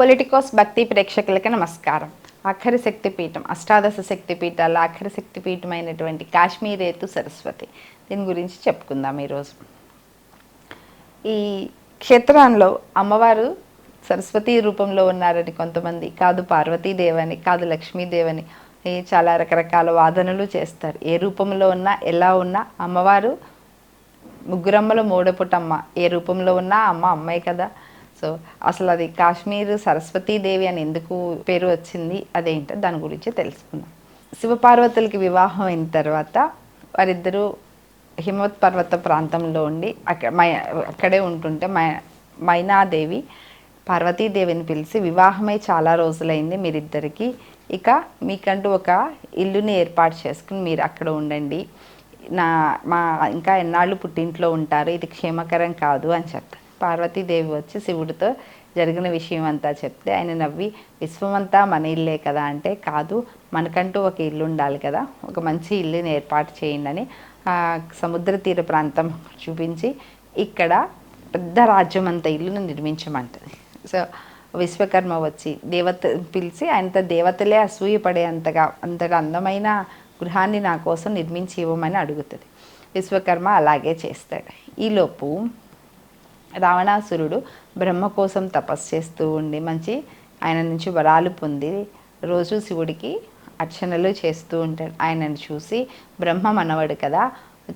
Politicos భక్తి ప్రేక్షకులకి నమస్కారం అఖరి శక్తిపీఠం అష్టాదశ శక్తిపీఠాల అఖరి శక్తిపీఠం అయినటువంటి కాశ్మీరేతు సరస్వతి దీని గురించి చెప్పుకుందాం ఈరోజు ఈ క్షేత్రంలో అమ్మవారు సరస్వతి రూపంలో ఉన్నారని కొంతమంది కాదు పార్వతీదేవని కాదు లక్ష్మీదేవని చాలా రకరకాల వాదనలు చేస్తారు. ఏ రూపంలో ఉన్నా ఎలా ఉన్నా అమ్మవారు ముగ్గురమ్మలో మూడపుటమ్మ. ఏ రూపంలో ఉన్నా అమ్మ అమ్మాయి కదా. సో అసలు అది కాశ్మీర్ సరస్వతీదేవి అని ఎందుకు పేరు వచ్చింది అదేంటో దాని గురించి తెలుసుకుందాం. శివపార్వతులకి వివాహం అయిన తర్వాత వారిద్దరూ హిమవత్ పర్వత ప్రాంతంలో ఉండి అక్కడ మై అక్కడే ఉంటుంటే మై మైనాదేవి పార్వతీదేవిని పిలిచి వివాహమై చాలా రోజులైంది మీరిద్దరికి ఇక మీకంటూ ఒక ఇల్లుని ఏర్పాటు చేసుకుని మీరు అక్కడ ఉండండి. నా మా ఇంకా ఎన్నాళ్ళు పుట్టింట్లో ఉంటారు ఇది క్షేమకరం కాదు అని చెప్తారు. పార్వతీదేవి వచ్చి శివుడితో జరిగిన విషయం అంతా చెప్తే ఆయన నవ్వి విశ్వమంతా మన ఇల్లే కదా అంటే కాదు మనకంటూ ఒక ఇల్లు ఉండాలి కదా. ఒక మంచి ఇల్లుని ఏర్పాటు చేయండి అని సముద్ర తీర ప్రాంతం చూపించి ఇక్కడ పెద్ద రాజ్యం అంత ఇల్లును నిర్మించమంటది. సో విశ్వకర్మ వచ్చి దేవత పిలిచి ఆయనతో దేవతలే అసూయపడే అంతగా అంతగా అందమైన గృహాన్ని నా కోసం నిర్మించి ఇవ్వమని అడుగుతుంది. విశ్వకర్మ అలాగే చేస్తాడు. ఈలోపు రావణాసురుడు బ్రహ్మ కోసం తపస్సు చేస్తూ ఉండి మంచి ఆయన నుంచి వరాలు పొంది రోజు శివుడికి అర్చనలు చేస్తూ ఉంటాడు. ఆయనను చూసి బ్రహ్మ మనవడు కదా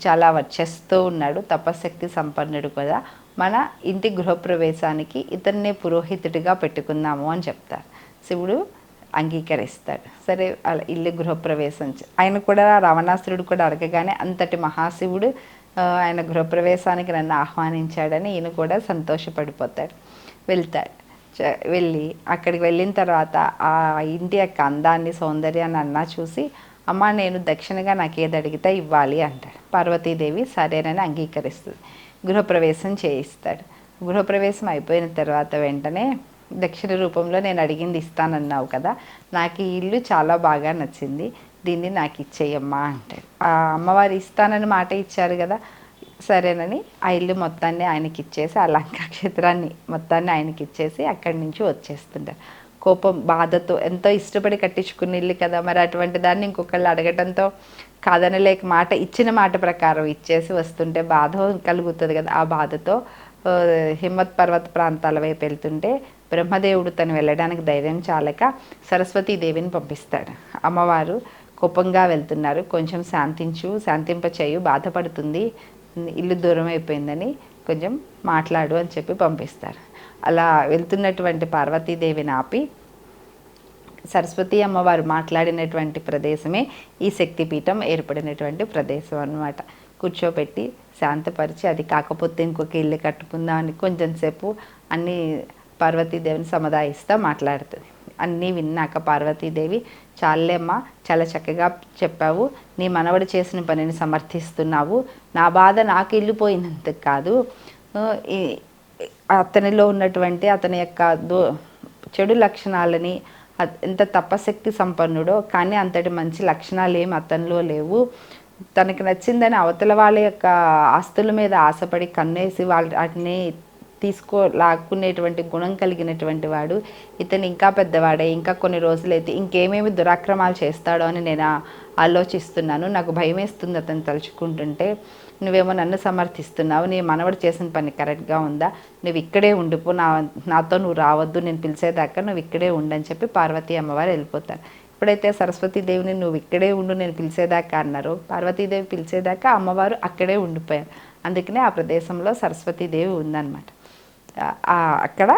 చాలా వచ్చేస్తూ ఉన్నాడు తపశక్తి సంపన్నుడు కదా మన ఇంటి గృహప్రవేశానికి ఇతన్నే పురోహితుడిగా పెట్టుకుందాము అని చెప్తారు. శివుడు అంగీకరిస్తాడు. సరే అలా ఇల్లు గృహప్రవేశం ఆయన కూడా రావణాసురుడు కూడా అడగగానే అంతటి మహాశివుడు ఆయన గృహప్రవేశానికి నన్ను ఆహ్వానించాడని ఈయన కూడా సంతోషపడిపోతాడు. వెళ్తాడు. చ- వెళ్ళి అక్కడికి వెళ్ళిన తర్వాత ఆ ఇంటి యొక్క అందాన్ని సౌందర్యాన్ని అన్నా చూసి అమ్మ నేను దక్షిణగా నాకు ఏది అడిగితే ఇవ్వాలి అంటాడు. పార్వతీదేవి సరేనని అంగీకరిస్తుంది. గృహప్రవేశం చేయిస్తాడు. గృహప్రవేశం అయిపోయిన తర్వాత వెంటనే దక్షిణ రూపంలో నేను అడిగింది ఇస్తానన్నావు కదా నాకు ఈ ఇల్లు చాలా బాగా నచ్చింది. దీన్ని నాకు ఇచ్చేయమ్మా అంటాడు. ఆ అమ్మవారు ఇస్తానని మాట ఇచ్చారు కదా సరేనని ఆ ఇల్లు మొత్తాన్ని ఆయనకి ఇచ్చేసి ఆ లంకా క్షేత్రాన్ని మొత్తాన్ని ఆయనకి ఇచ్చేసి అక్కడి నుంచి వచ్చేస్తుంటారు. కోపం బాధతో ఎంతో ఇష్టపడి కట్టించుకున్న ఇల్లు కదా మరి అటువంటి దాన్ని ఇంకొకళ్ళు అడగటంతో కాదనలేక మాట ఇచ్చిన మాట ప్రకారం ఇచ్చేసి వస్తుంటే బాధ కలుగుతుంది కదా. ఆ బాధతో హిమ్మత్ పర్వత ప్రాంతాల వైపు వెళ్తుంటే బ్రహ్మదేవుడు తను వెళ్ళడానికి ధైర్యం చాలక సరస్వతీదేవిని పంపిస్తాడు. అమ్మవారు కోపంగా వెళ్తున్నారు. కొంచెం శాంతించు శాంతింపచేయు బాధపడుతుంది. ఇల్లు దూరం అయిపోయిందని కొంచెం మాట్లాడు అని చెప్పి పంపిస్తారు. అలా వెళ్తున్నటువంటి పార్వతీదేవిని ఆపి సరస్వతి అమ్మవారు మాట్లాడినటువంటి ప్రదేశమే ఈ శక్తిపీఠం ఏర్పడినటువంటి ప్రదేశం అన్నమాట. కూర్చోబెట్టి శాంతపరిచి అది కాకపోతే ఇంకొక ఇల్లు కట్టుకుందామని అని అన్ని పార్వతీదేవిని సముదాయిస్తూ మాట్లాడుతుంది. అన్నీ విన్నాక పార్వతీదేవి చాలేమ్మా చాలా చక్కగా చెప్పావు. నీ మనవడు చేసిన పనిని సమర్థిస్తున్నావు. నా బాధ నాకు వెళ్ళిపోయినంత కాదు. అతనిలో ఉన్నటువంటి అతని యొక్క దో చెడు లక్షణాలని ఎంత తపశక్తి సంపన్నుడో కానీ అంతటి మంచి లక్షణాలు ఏమి అతనిలో లేవు. తనకి నచ్చిందని అవతల వాళ్ళ యొక్క ఆస్తుల మీద ఆశపడి కన్నేసి వాళ్ళ వాటిని తీసుకో లాక్కునేటువంటి గుణం కలిగినటువంటి వాడు. ఇతను ఇంకా పెద్దవాడే ఇంకా కొన్ని రోజులైతే ఇంకేమేమి దురాక్రమాలు చేస్తాడో అని నేను ఆలోచిస్తున్నాను. నాకు భయం వేస్తుంది అతను తలుచుకుంటుంటే. నువ్వేమో నన్ను సమర్థిస్తున్నావు నీ మనవడు చేసిన పని కరెక్ట్గా ఉందా? నువ్వు ఇక్కడే ఉండిపో నా నాతో నువ్వు రావద్దు నేను పిలిచేదాకా నువ్వు ఇక్కడే ఉండని చెప్పి పార్వతీ అమ్మవారు వెళ్ళిపోతారు. ఎప్పుడైతే సరస్వతీదేవిని నువ్వు ఇక్కడే ఉండు నేను పిలిచేదాకా అన్నారో. పార్వతీదేవి పిలిచేదాకా అమ్మవారు అక్కడే ఉండిపోయారు. అందుకనే ఆ ప్రదేశంలో సరస్వతీదేవి ఉందన్నమాట. అక్కడ.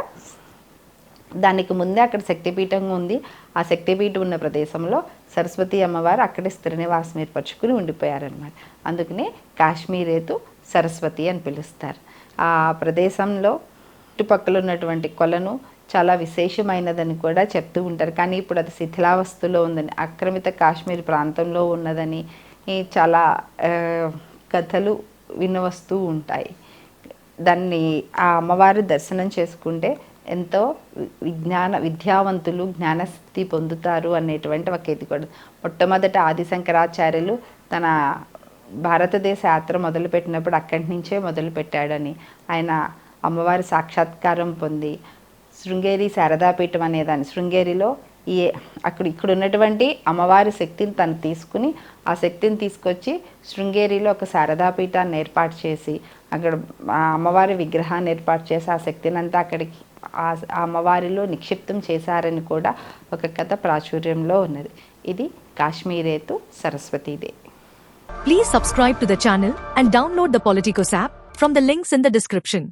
దానికి ముందే అక్కడ శక్తిపీఠం ఉంది. ఆ శక్తిపీఠం ఉన్న ప్రదేశంలో సరస్వతి అమ్మవారు అక్కడే స్థిర నివాసం ఏర్పరచుకుని ఉండిపోయారనమాట అందుకనే కాశ్మీరేతు సరస్వతి అని పిలుస్తారు. ఆ ప్రదేశంలో చుట్టుపక్కల ఉన్నటువంటి కొలను చాలా విశేషమైనదని కూడా చెప్తూ ఉంటారు. కానీ ఇప్పుడు అది శిథిలావస్థలో ఉందని ఆక్రమిత కాశ్మీర్ ప్రాంతంలో ఉన్నదని చాలా కథలు వినవస్తూ ఉంటాయి. దాన్ని ఆ అమ్మవారి దర్శనం చేసుకుంటే ఎంతో వి- విజ్ఞాన విద్యావంతులు జ్ఞానస్థితి పొందుతారు అనేటువంటి ఒక ఇది కూడా. మొట్టమొదట ఆది శంకరాచార్యులు తన భారతదేశ యాత్ర మొదలుపెట్టినప్పుడు అక్కడి నుంచే మొదలుపెట్టాడని. ఆయన అమ్మవారి సాక్షాత్కారం పొంది శృంగేరి శారదాపీఠం అనేదాన్ని శృంగేరిలో ఈ అక్కడ ఇక్కడ ఉన్నటువంటి అమ్మవారి శక్తిని తను తీసుకుని ఆ శక్తిని తీసుకొచ్చి శృంగేరిలో ఒక శారదాపీఠాన్ని ఏర్పాటు చేసి అక్కడ ఆ అమ్మవారి విగ్రహాన్ని ఏర్పాటు చేసి ఆ శక్తిని అంతా అక్కడికి ఆ అమ్మవారిలో నిక్షిప్తం చేశారని కూడా ఒక కథ ప్రాచుర్యంలో ఉన్నది. ఇది కాశ్మీరేతు సరస్వతీదే please subscribe to the channel and download the politicos app from the links in the description